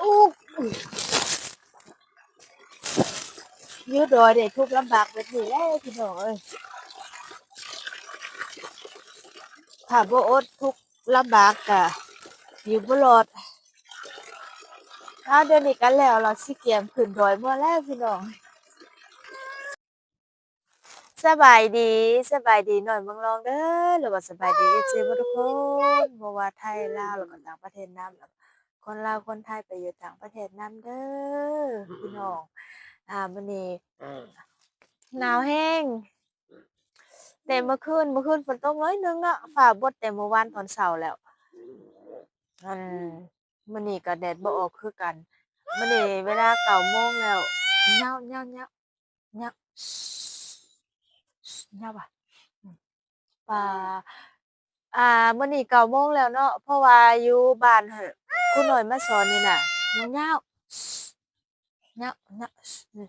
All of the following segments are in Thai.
อู้ยืดดอยเด็กทุกลำบากแบบนี้แล้วพี่น้องเอ้ยถ้าบ่อดทุกลำบากกะอยู่บ่รอดถ้าเดี๋ยวนี้กันแล้วเราสิเกียมขึ้นดอยเมื่อแล้วพี่น้องสบายดีสบายดีหน่อยเมืองรองเด้อหรือว่าสบายดีเอฟซีทุกคนบ่ว่าไทยลาวหรือว่าต่างประเทศนำแล้ว คนลาวคนไทยไปอยู่ต่างประเทศนำเด้อพี่น้องอ่ามื้อนี้หนาวแห้งแต่เมื่อคืนเมื่อคืนฝนตกน้อยนึงเนาะฟ้าบดแต่เมื่อวานตอนเช้าแล้วอันมื้อนี้ก็แดดบ่ออกคือกันมื้อนี้เวลา9โมงแล้วเหงาๆๆๆเหงาเหงาว่ะป่า อ่ามื้อนี้เก้าโมงแล้วเนาะเพราะว่าอยู่บ้านหั่นครูน้อยมาสอนนี่น่ะยาวๆยาวๆอือ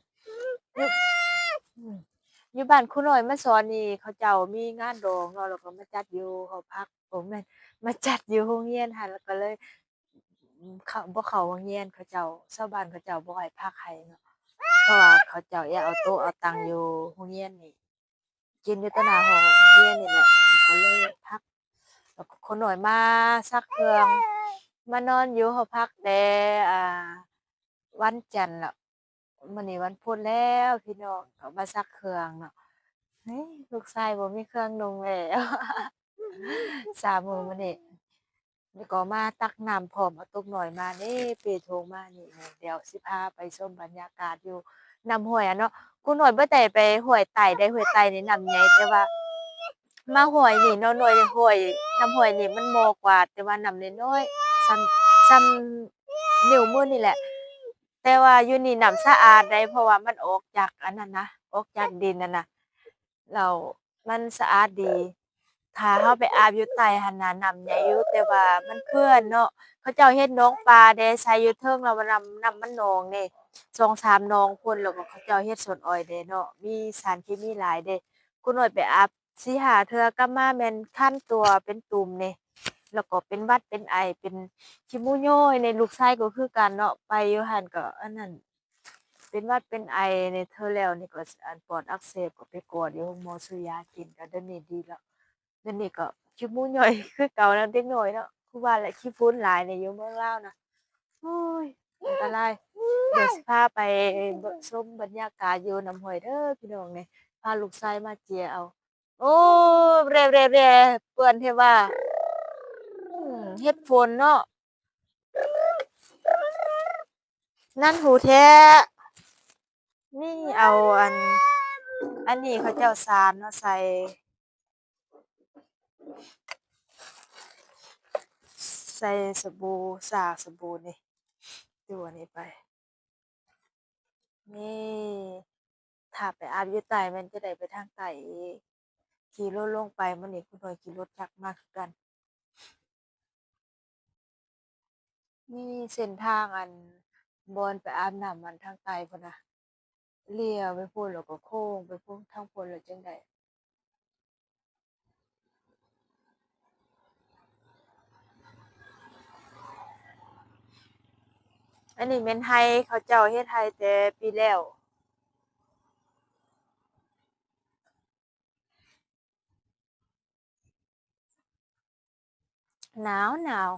อยู่อืมอยู่บ้านครูน้อยมาสอนนี่เขาเจ้ามีงานดองเนาะแล้วก็มาจัดอยู่หอพักโอ้แม่นมาจัดอยู่โรงเรียนหั้นแล้วก็เลยเขาบ่เข้าโรงเรียนเขาเจ้าชาวบ้านเขาเจ้าบ่ให้พักให้เนาะเพราะว่าเขาเจ้าอยากเอาโต๊ะเอาตังอยู่โรงเรียนนี่กินอยู่ตนาห้องเรียนนี่แหละก็เลยพัก แล้วก็คนหน้อยมาซักเครื่อง มานอนอยู่หอพักแต่อ่า วันจันทร์แล้วมื้อนี้วันพุธแล้วพี่น้องก็มาซักเครื่องเนาะเฮ้ยลูกชายบ่มีเครื่องนุ่งแล้วสามมือมื้อนี้แล้วก็มาตักน้ำพร้อมเอาตุกน้อยมานี่เป้โทรมานี่เดี๋ยวสิพาไปชมบรรยากาศอยู่น้ำห้วยอะเนาะกูน้อยบ่อได้ไปห้วยไต่ได้ห้วยไต่ในน้ำใหญ่แต่ว่า มาหวยนี่เนาะน้อยหวยน้ำหวยนี่มันบ่กว่า แต่ว่าน้ำน้อยๆส่ำส่ำนิ้วมือนี่แหละ แต่ว่าอยู่นี่น้ำสะอาดได้เพราะว่ามันออกจากอันนั้นนะออกจากดินนั่นน่ะแล้วมันสะอาดดีถ้าเราไปอาบอยู่ใต้หันน่ะน้ำใหญ่อยู่แต่ว่ามันเปื้อนเนาะเขาเจ้าเฮ็ดหนองปลาเด้ใส่อยู่เทิงแล้วว่านำน้ำมันนองนี่2-3หนองพุ่นแล้วก็เขาเจ้าเฮ็ดสวนอ้อยเดเนาะมีสารเคมีหลายเด้กูน้อยไปอาบ 4-5เทื่อกลับมาแมนคันตัวเป็นตุ่มนี่แล้วก็เป็นวัดเป็นไอเป็นขี้มูกย้อยนี่ลูกชายก็คือกันเนาะไปยูหันก็อันนั้นเป็นวัดเป็นไอในเธอแล้วนี่ก็อันปอดอักเสบก็ไปกวดอยู่โรงหมอซื้อยากินก็เดี๋ยวนี้ดีแล้วเดี๋ยวนี้ก็ขี้มูกย้อยคือเก่าแล้วเด็กน้อยเนาะคือว่าแหละขี้ฝุ่นหลายในยู่เมืองลานะโอ้ยอันตรายเดี๋ยวพาไปชมบรรยากาศอยู่น้ำห้วยเด้อพี่น้องเนี่ยพาลูกชายมาเจียเอา โอ้แร่ๆๆเปื้อนแท้ว่าเฮ็ดฝนเนาะนั่นหูแท้ นี่เอาอัน อันนี้เขาเจ้าสารเนาะใส่ ใส่สบู่สากสบู่นี่ดูอันนี้ไป นี่ ถ้าไปอาบอยู่ใต้มันจะได้ไปทางใต้อีก ขี่รถลงไปมื้อนี้คุณน้อยขี่รถจักมาคือกันนี่เส้นทางอันบอนไปอาบน้ำอันทางใต้พนน่ะเลี้ยวไปพูนแล้วก็โค้งไปพู้นทางพูนแล้วจังใดอันนี้แม่นไร่เขาเจ้าเฮ็ดไร่แต่ปีแล้ว หนาวหนาว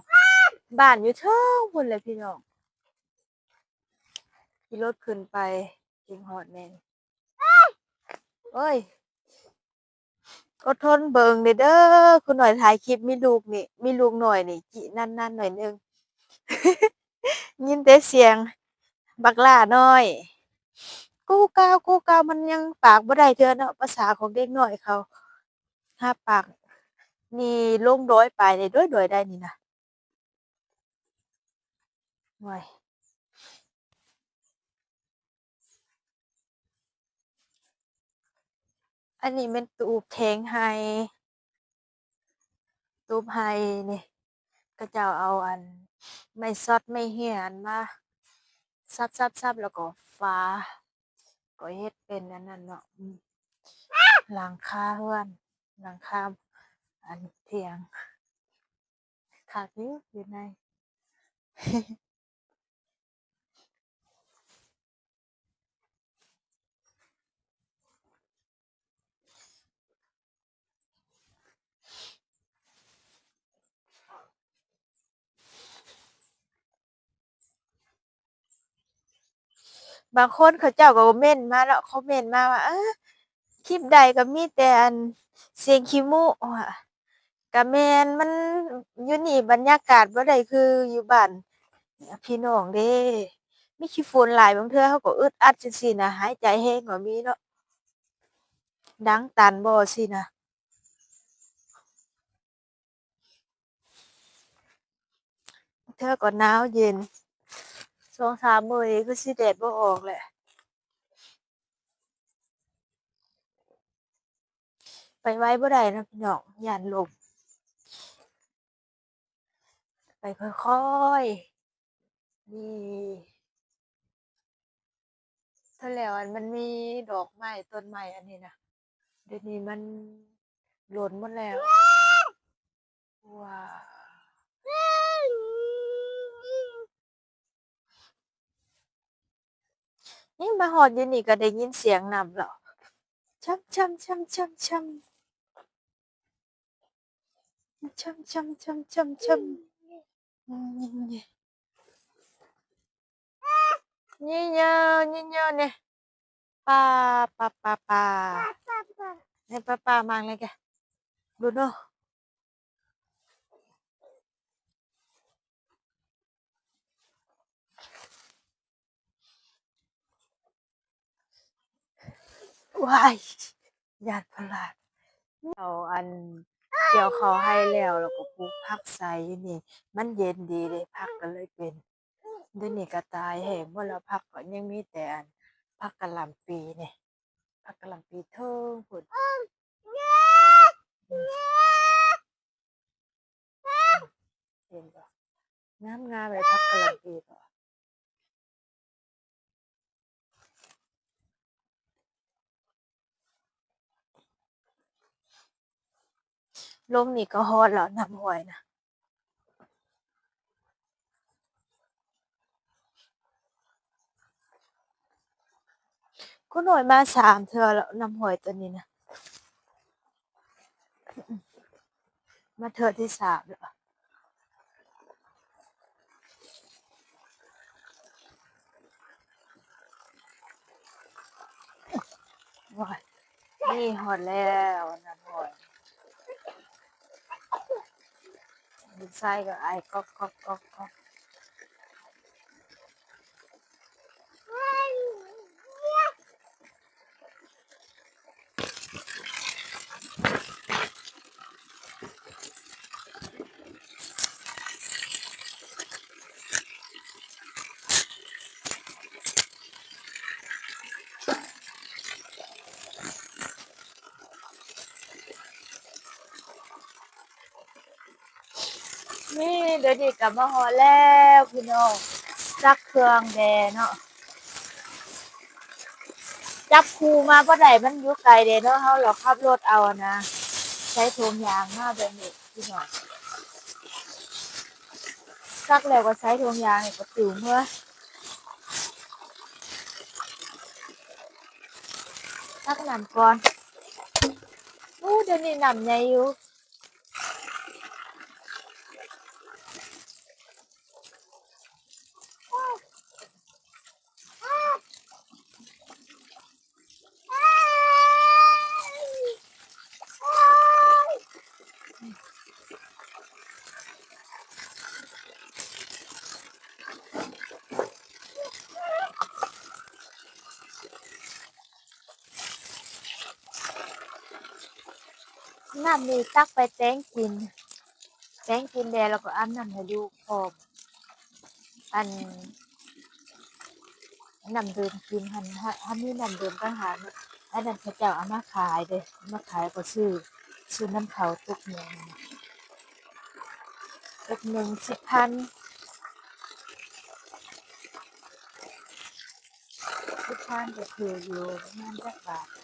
บ้านอยู่เทิงพู้นเลยพี่น้องขี่รถขึ้นไปถึงฮอดแม่นโอ๊ยอดทนเบิ่งเด้อคุณหน้อยถ่ายคลิปมีลูกนี่มีลูกหน้อยนี่จินั่นๆหน่อยหนึ่งยินแต่เสียง บักล้าน้อย กูกาวกูกาวมันยังปากบ่ได้เทื่อเนาะภาษาของเด็กหน้อยเขาห้าปาก นี่ลงดอยไปในี่ดอยได้นี่นะโอ้ยอันนี้แม่นตูบแทงไห้ตูบไห้นี่เขาเจ้าเอาอันไม้ช็อตไม้เหี้ยนมาซับๆๆแล้วก็ฝาก็เฮ็ดเป็นอันนั้นเนาะหลังคาเรือนหลังคา อันเทียงขากยืดอยู่ในบางคนเขาเจ้าก็เม่นมาแล้วเขาเม่นมาว่าคลิปใดก็มีแต่อันเสียงคิมูอะ ก็แมนมันอยู่นี่บรรยากาศบ่ได้คืออยู่บ้านพี่น้องเด้มีขี้ฝุ่นหลายบางเทื่อเขาก็อึดอัดจังซี่นะหายใจแรงก็มีเนาะดังตันบ่สินะเทื่อก็หนาวเย็น2-3มื้อนี้คือสิแดดบ่ออกแหละไปไว้บ่ได้นะพี่น้องย้านลม ไปค่อยๆนี่เท่าแล้วอันมันมีดอกไม้ต้นไม้อันนี้นะเดี๋ยวนี้มันหล่นหมดแล้วว้าวนี่มาฮอดยู่นี่ก็ได้ยินเสียงน้ำแล้วช่ำช่ำช่ำช่ำช่ำช่ำช่ำช่ำช่ำช่ำ ね。ににょににょね。パパパパ。ねパパマンレゲ。どの。Wah, jangan pelan. Oh, an เกี่ยวเขาให้แล้วแล้วก็ปลูกผักใส่อยู่นี่ มันเย็นดีเลยผักก็เลยเป็นเดี๋ยวนี้ก็ตายแห้งหมดแล้วผักก็ยังมีแต่อันผักกะหล่ำปีเนี่ยผักกะหล่ำปีเทิงพุ่นเห็นบ่งามๆเลยผักกะหล่ำปีก็ ลงนี่ก็ฮอดแล้วน้ำห้วยนะคุณหน่อยมาสามเทื่อแล้วน้ำห้วยตัวนี้นะมาเทื่อที่สามแล้วว้ายนี่ฮอดแล้วน้ำห้วยดิน 唔使个，哎，磕磕磕磕。 นี่เดี๋ยวนี้กลับมาฮอแล้วพี่น้องซักเครื่องแดเนาะจับคูมาบ่ได้มันยู่ไกลเด้เนาะเฮาเราขับรถเอานะใช้ถุงยางมาแบบนี้พี่น้องซักแล้วก็ใช้ถุงยางก็ติวเมื่อซักน้ำก่อนอู้เดี๋ยวนี้น้ำใหญ่อยู่ น้ำนี่ตักไปแตงกิน แตงกินแดแล้วก็อาบน้ำให้ลูกพร้อมอันน้ำดื่มกินหันถ้ามีน้ำดื่มต่างหาอันนั้นเขาเจ้าเอามาขายเด้เอามาขายก็ซื้อซื้อน้ำเขาตุกหนึ่งตุกหนึ่งสิบพันสิบพันก็คืออยู่ประมาณจักบาท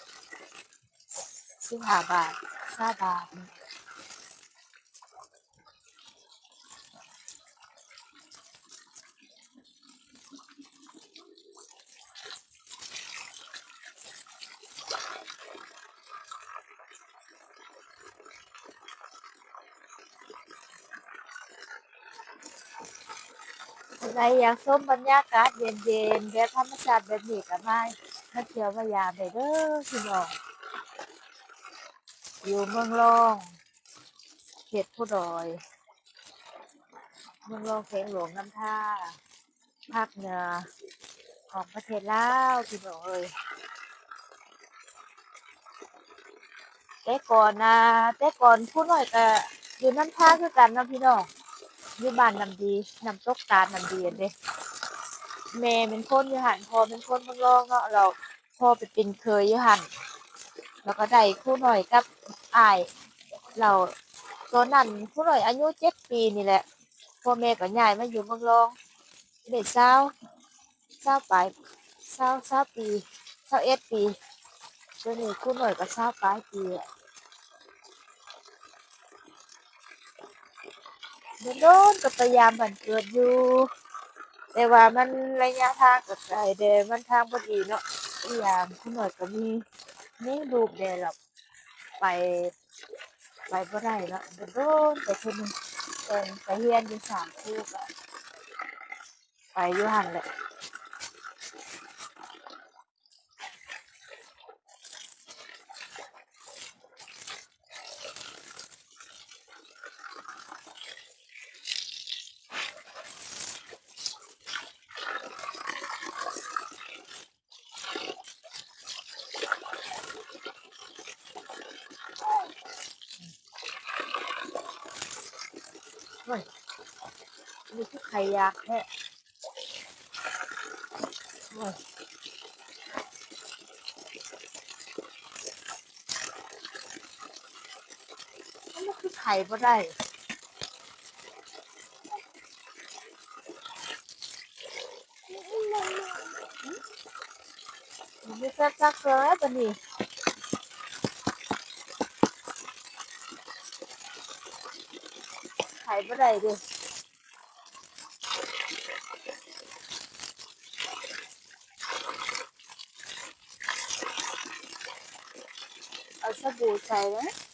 สิบห้าบาทห้าบาทใครอยากชมบรรยากาศเย็นๆแบบธรรมชาติแบบนี้ก็มามาเที่ยวมายามได้เด้อพี่น้อง อยู่เมืองรองเขตผู้ดอย เมืองรองเขงหลวงน้ำท่า ภาคเหนือของประเทศลาวพี่น้องเอ้ยแต่ก่อนนะแต่ก่อนผู้น้อยก็อยู่น้ำท่าคือกันนะพี่น้องอยู่บ้านน้ำดีน้ำตกตาลน้ำดีเด้แม่เป็นคนอยู่หันพ่อเป็นคนเมืองรองเนาะเราพ่อไปเป็นเคยอยู่หัน แล้วก็ได้คู่หน่อยกับอาย เราตอนนั้นผู้น้อยอายุเจ็ดปีนี่แหละพ่อแม่ก็ย้ายมาอยู่เมืองรองได้เศร้าเศร้าไปเศร้าเศร้าปีเศร้าเอ็ดปีตัวนี้คุณหน่อยก็เศร้าปลายปีอะเดินโดนก็พยายามบันเกิดอยู่ แต่ว่ามันระยะทางก็ไกลเดมันทางพอดีเนาะพยายามคุณหน่อยก็มี นี่รูปเดหรอกไป ไปบ่ได้เนาะโดนไปเพิ่นเป็นไปเฮียนอยู่สามคู่ไปอยู่ห่างเลย นี่คือใครอยากแท้เฮ้ยมันบ่คือไข่บ่ได้มันไม่ซักซักเลยปะนี่ไข่บ่ได้ดิ เอา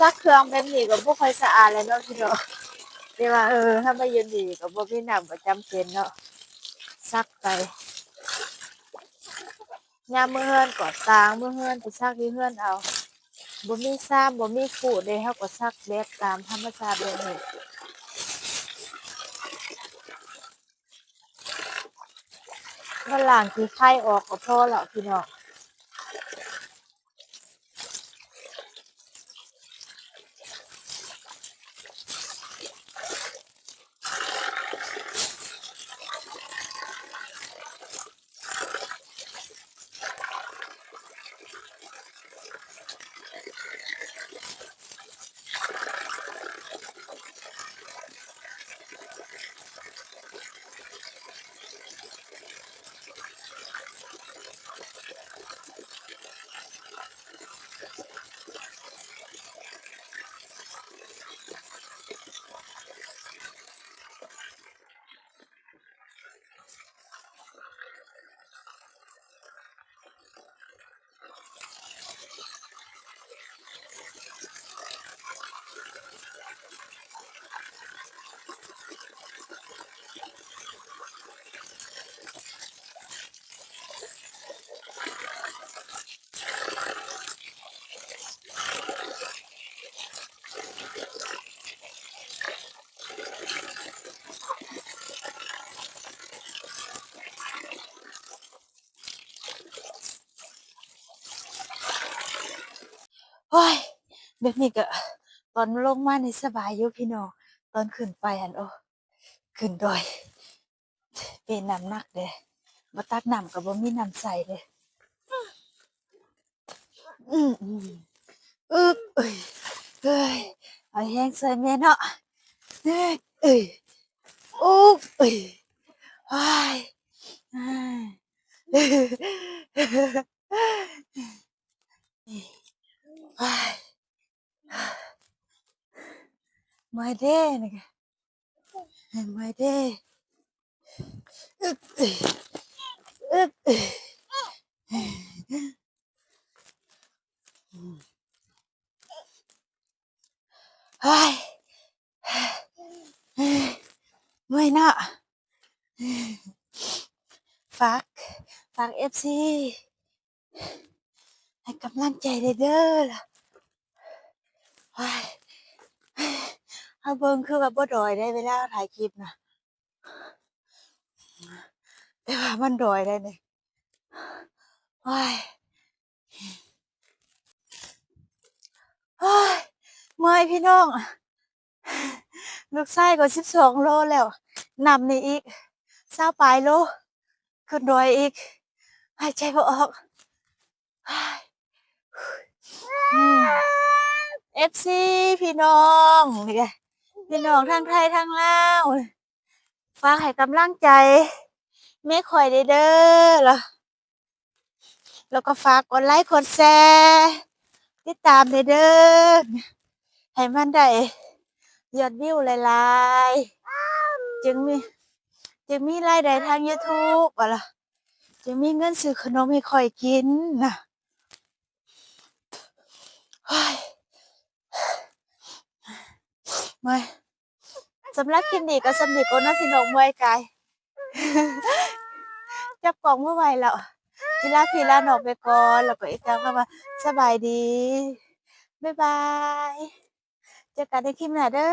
ซักเครื่องแบบนี้ก็บ่ค่อยสะอาดแล้วเนาะพี่เนาะแต่ว่าเออถ้าไมายืนดีก็บ่มีน้ำประจำเป็นเนาะซักไปยามมื้อเฮือนก็ตางมื้อเฮือนไปซักที่เฮือนเอาบ่มีซ้ำบ่มีคู่เด้เฮาก็ซักแบบตามธรรมชาติแบบนี้มาล้างขี้ไข่ออกก็พอแล้วพี่น้อง แบบนี้ก็ตอนลงมาในสบายอยู่พี่น้องตอนขึ้นไปอันโอ้ขึ้นดอยเป็นน้ำหนักเด้มาตักน้ำกับบ่มีน้ำใส่เลยอืมอืมอึบเอ้ยเอ้ยเอาแห้งใส่แม่เนาะเอ้ยเอ้ยอุ๊บเอ้ยอ้ายอ้าย อ้ายเมื่อยเด้นี่กะเมื่อยเด้อึบเอ้ยอึบเอ้ย เฮ้ยเมื่อยเนาะฝากฝากเอฟซีให้กำลังใจเด้อเด้อล่ะ เอาเบิ่งคือแบบบ่ดอยได้เวลาถ่ายคลิปนะแต่ว่ามันดอยได้เนี่ยเฮ้ยเฮ้ยเมื่อยพี่น้องลูกไส้ก็สิบสองโลแล้วนำนี่อีกเศร้าปลายโลขึ้นดอยอีกหายใจบ่ออกเอฟซีพี่น้องนี่ไง พี่น้องทางไทยทางลาวฝากให้กำลังใจไม่ค่อยได้เด้อแล้วก็ฝากกดไลค์กดแชร์ติดตามได้เด้อให้มันได้ยอดวิวหลายๆจึงมีจึงมีรายได้ทาง YouTube อะล่ะจึงมีเงินซื้อขนมให้ข่อยกินนะเฮ้ยเมื่อย สำหรับคลิปนี้ก็สำเร็จก็นะพี่น้องเมื่อยกายจับกล่องเมื่อไหร่แล้วพี่ลาพี่ลาหนอกไปก่อนแล้วก็อีกครั้งก็มาสบายดี บ๊ายบาย เจอกันในคลิปหน้าเด้